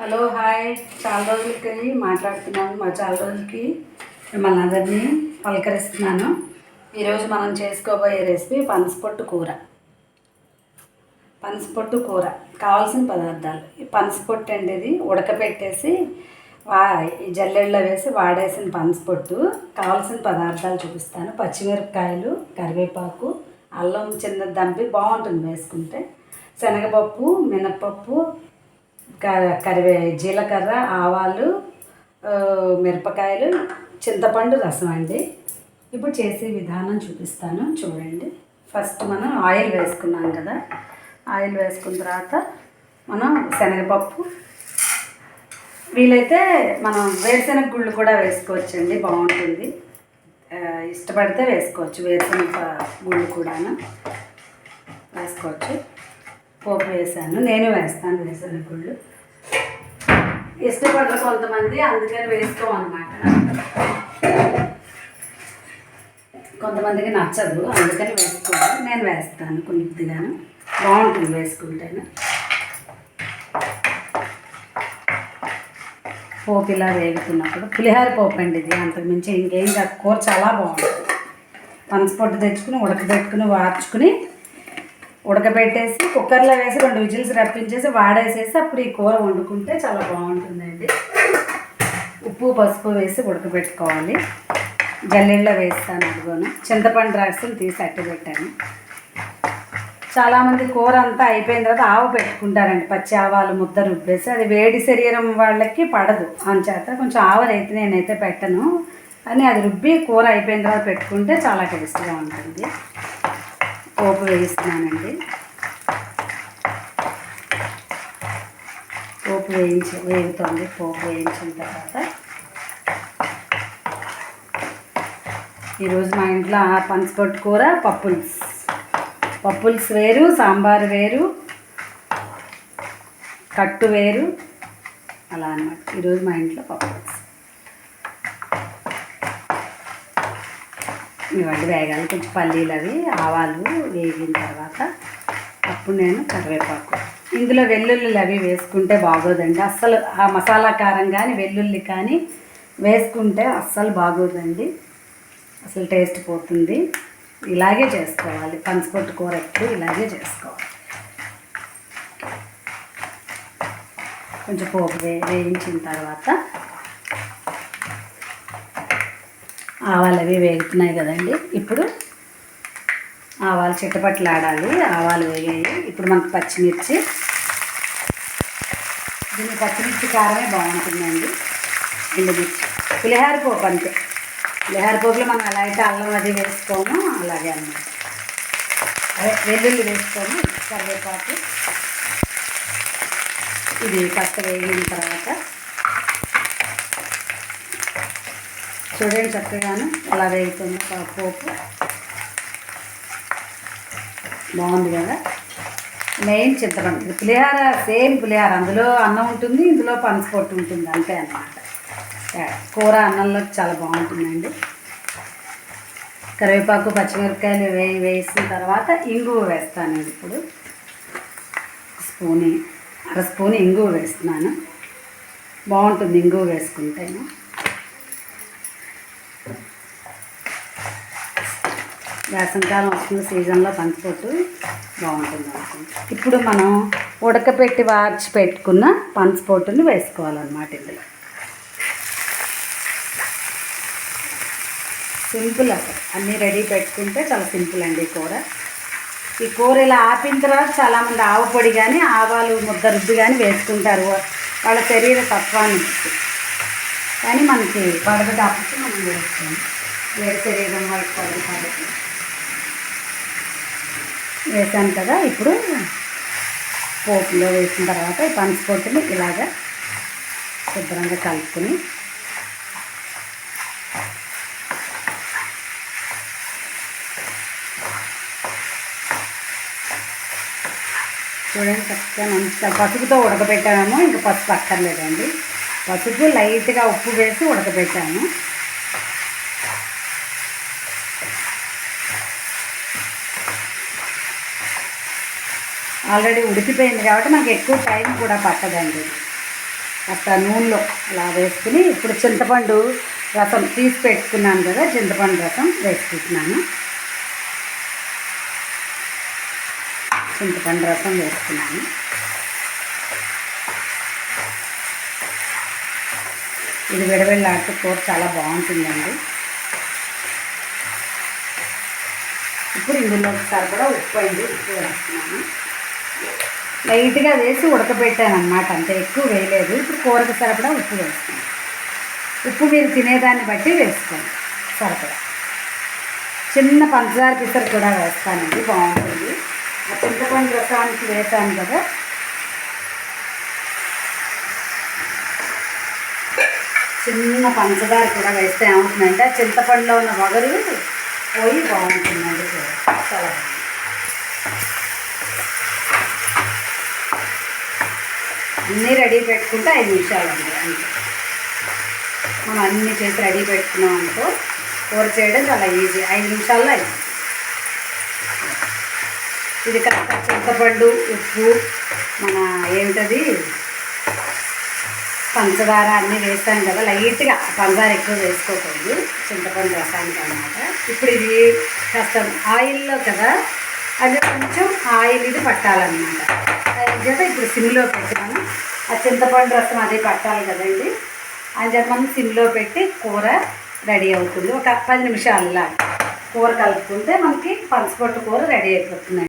Hello hi. చాలా రోజులకి మాట్లాడుతున్నాను మా చాలా రోజులకి మిమ్మల్ని అందరినీ పలకరిస్తున్నాను. ఈరోజు మనం చేసుకోబోయే రెసిపీ పనసపొట్టు కూర. పనసపొట్టు కూర. కావాల్సిన పదార్థాలు. ఈ పనసపొట్టు అనేది ఉడకపెట్టేసి వా ఈ వేసి వాడేసిన పనసపొట్టు. కావాల్సిన పదార్థాలు చూపిస్తాను. పచ్చిమిరపకాయలు కరివేపాకు అల్లం చిన్న దంపి బాగుంటుంది వేసుకుంటే. శనగపప్పు మినప్పప్పు కరివే జీలకర్ర ఆవాలు మిరపకాయలు చింతపండు రసం అండి. ఇప్పుడు చేసే విధానం చూపిస్తాను. చూడండి. ఫస్ట్ మనం ఆయిల్ వేసుకున్నాం కదా. ఆయిల్ వేసుకున్న తర్వాత మనం శనగపప్పు. వీలైతే మనం వేరుశనగ గుళ్ళు కూడా వేసుకోవచ్చండి. బాగుంటుంది. ఇష్టపడితే వేసుకోవచ్చు. వేరుశనగ గుళ్ళు కూడాను వేసుకోవచ్చు. పోపు వేసాను. నేను వేస్తాను వేరుశనగ గుళ్ళు. ఇష్టపడరు కొంతమంది అందుకని వేసుకోమన్నమాట. కొంతమందికి నచ్చదు అందుకని వేసుకోవాలి నేను వేస్తాను కొద్దిగాను. బాగుంటుంది వేసుకుంటేనే. పోపు ఇలా వేగుతున్నప్పుడు పులిహార పోపు అండి ఇది అంతకుమించి ఇంకేం కాదు. కూర చాలా బాగుంటుంది. పనసపొట్టు తెచ్చుకుని ఉడకబెట్టుకుని వార్చుకుని ఉడకబెట్టేసి కుక్కర్లో వేసి రెండు విజిల్స్ రప్పించేసి వాడేసేసి అప్పుడు ఈ కూర వండుకుంటే చాలా బాగుంటుందండి. ఉప్పు పసుపు వేసి ఉడకబెట్టుకోవాలి. జల్లెళ్ళలో వేస్తాను అడుగును చింతపండు రసం తీసి అట్టబెట్టాను. చాలామంది కూర అంతా అయిపోయిన తర్వాత ఆవు పెట్టుకుంటారండి. పచ్చి ఆవాలు ముద్ద రుబ్బేసి అది వేడి శరీరం వాళ్ళకి పడదు. అంచేత కొంచెం ఆవరైతే నేనైతే పెట్టను. అని అది రుబ్బి కూర అయిపోయిన తర్వాత పెట్టుకుంటే చాలా టేస్ట్గా ఉంటుంది. పోపు వేయిస్తున్నానండి పోపు వేయించి వేగుతుంది. పోపు వేయించిన తర్వాత ఈరోజు మా ఇంట్లో పంచపట్టు కూర పప్పుల్స్. పప్పుల్స్ వేరు సాంబార్ వేరు కట్టు వేరు. అలా అన్నమాట. ఈరోజు మా ఇంట్లో పప్పుల్స్. ఇవ్వండి వేగాలి. కొంచెం పల్లీలు అవి ఆవాలు వేగిన తర్వాత అప్పుడు నేను కరివేపాకు. ఇందులో వెల్లుల్లిలు అవి వేసుకుంటే బాగోదండి. అస్సలు ఆ మసాలా కారం కానీ వెల్లుల్లి కానీ వేసుకుంటే అస్సలు బాగోదండి. అసలు టేస్ట్ పోతుంది. ఇలాగే చేసుకోవాలి. పంచిపొట్టు కూర ఎప్పుడు ఇలాగే చేసుకోవాలి. కొంచెం పోపు వే వేయించిన తర్వాత ఆవాలు అవి వేగుతున్నాయి కదండి. ఇప్పుడు ఆవాలు చిట్టపట్లు ఆడాలి ఆవాలు వేగాయి. ఇప్పుడు మనకు పచ్చిమిర్చి. దీన్ని పచ్చిమిర్చి కారమే బాగుంటుందండి. ఎండుమిర్చి పులిహార పోపు అంతే. పులిహార పోపులో మనం ఎలా అయితే అల్లం అది వేసుకోము అలాగే అన్నమాట. అదే వెల్లుల్లి వేసుకోము. కరివేపాకు. ఇది పచ్చ వేగిన తర్వాత చూడండి చక్కగాను. అలా వేగుతుంది ప- పోపు. బాగుంది కదా? మెయిన్ చింతపండు ఇది పులిహార సేమ్ పులిహార. అందులో అన్నం ఉంటుంది ఇందులో పనసపొట్టు ఉంటుంది. అంతే అన్నమాట. కూర అన్నంలో చాలా బాగుంటుందండి. కరివేపాకు పచ్చిమిరపకాయలు వేయి వేసిన తర్వాత ఇంగువ వేస్తాను ఇప్పుడు. స్పూన్ అర స్పూన్ ఇంగువ వేస్తున్నాను. బాగుంటుంది ఇంగువ వేసుకుంటేను. వేసవికాలం వస్తుంది సీజన్లో పంచపొట్టు బాగుంటుంది అనుకుంటా. ఇప్పుడు మనం ఉడకపెట్టి వార్చి పెట్టుకున్న పంచపొట్టుని వేసుకోవాలన్నమాట ఇందులో. సింపుల్ అసలు. అన్నీ రెడీ పెట్టుకుంటే చాలా సింపుల్ అండి ఈ కూర. ఈ కూర ఇలా ఆపిన తర్వాత చాలామంది ఆవు పొడి కానీ ఆవాలు ముద్ద రుబ్బి కానీ వేసుకుంటారు. వాళ్ళ శరీర తత్వాన్ని కానీ మనకి పడదు కాబట్టి మనం వేస్తాం వేడి శరీరం వాళ్ళకి పడదు కాబట్టి. వేసాను కదా ఇప్పుడు పోపులో వేసిన తర్వాత ఈ పనసపొట్టుని ఇలాగా శుభ్రంగా కలుపుకొని చూడండి చక్కగా మంచిగా పసుపుతో ఉడకబెట్టాము ఇంకా పసుపు అక్కర్లేదండి. పసుపు లైట్గా ఉప్పు వేసి ఉడకబెట్టాము. ఆల్రెడీ ఉడికిపోయింది కాబట్టి మనకి ఎక్కువ టైం కూడా పట్టదండి. అట్లా నూనెలో అలా వేసుకుని ఇప్పుడు చింతపండు రసం తీసి పెట్టుకున్నాను కదా చింతపండు రసం వేసుకుంటున్నాను. చింతపండు రసం వేసుకున్నాను. ఇది విడవెళ్ళాడుతూ కూర చాలా బాగుంటుందండి. ఇప్పుడు ఇందులో ఒకసారి కూడా ఉప్పు అయింది ఉప్పు వేస్తున్నాను లైట్గా వేసి ఉడకబెట్టాను అన్నమాట అంత ఎక్కువ వేయలేదు. ఇప్పుడు కూరకు సరిపడా ఉప్పు వేస్తాను. ఉప్పు మీరు తినేదాన్ని బట్టి వేసుకోండి సరిపడా. చిన్న పంచదార పిసరు కూడా వేస్తానండి బాగుంటుంది. ఆ చింతపండు రసానికి వేసాను కదా. చిన్న పంచదార కూడా వేస్తే ఏమవుతుందంటే ఆ చింతపండులో ఉన్న వగరు పోయి బాగుంటుందండి కూర. చాలా అన్నీ రెడీ పెట్టుకుంటే ఐదు నిమిషాలు అండి అంతే. మనం అన్నీ చేసి రెడీ పెట్టుకున్నాం అనుకో కూర చేయడం చాలా ఈజీ. ఐదు నిమిషాల్లో అయింది ఇది కాస్త చింతపండు ఉప్పు మన ఏంటది? పంచదార అన్నీ వేస్తాం కదా లైట్గా పంచదార ఎక్కువ వేసుకోకూడదు చింతపండు రసానికి అనమాట ఇప్పుడు ఇది కాస్త ఆయిల్లో కదా అది కొంచెం ఆయిల్ ఇది పట్టాలన్నమాట. అది ఇప్పుడు సిమ్లో పెట్టాను. ఆ చింతపండు రసం అదే పట్టాలి కదండి అని చెప్పి మనం సిమ్లో పెట్టి కూర రెడీ అవుతుంది. ఒక పది నిమిషాల్లో కూర కలుపుకుంటే మనకి పనసపొట్టు కూర రెడీ అయిపోతుంది